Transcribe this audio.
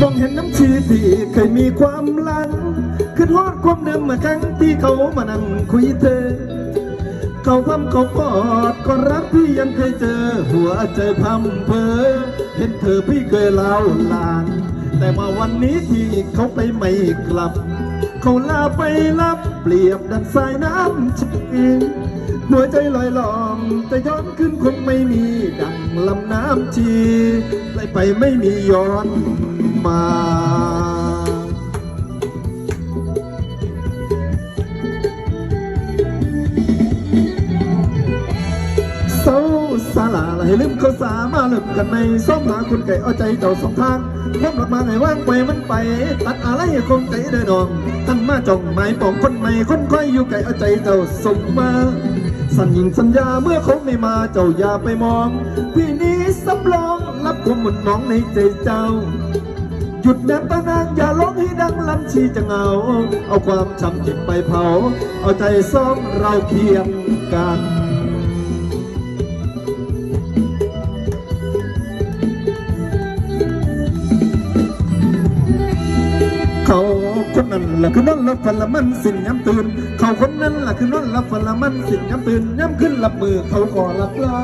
มองเห็นน้ำชีที่เคยมีความลังคือทอดความเดิมเมื่อครั้งที่เขามานั่งคุยเธอ เขาพำเขากอดก็รักพี่ยังเคยเจอ หัวใจพำเพอเห็นเธอพี่เคยเล่าลาน แต่มาวันนี้ที่เขาไปไม่กลับ เขาลาไปรับเปรียบดังสายน้ำชีหัวใจลอยลองแต่ย้อนขึ้นคงไม่มีดังลำน้ำชีไหลไปไม่มีย้อน มา เศร้าสาลาให้ลืมเขาสามาลิกกันในส้อมหาคุณไก่เอาใจเจ้าสองทางพบหลักมาให้ว่างไปมันไป ตัดอะไรคงใจเดินองท่านมาจ้องหมายปองคนใหม่คนค่อยอยู่ไก่เอาใจเจ้าส่งมาสัญญิงสัญญาเมื่อเขาไม่มาเจ้าอย่าไปมองพี่นี้สำรองรับความหมุนน้องในใจเจ้า หยุดแนบตานางอย่าร้องให้ดังลำชีจะเหงา เอาความช้ำจิตไปเผา เอาใจซ้อมเราเคียงกันเขาคนนั้นละคือนอนรับฝันละมันสิ้นย้ำตื่น เขาคนนั้นละคือนอนรับฝันละมันสิ้นย้ำตื่นย้ำขึ้นรับมือเขาก็รับลา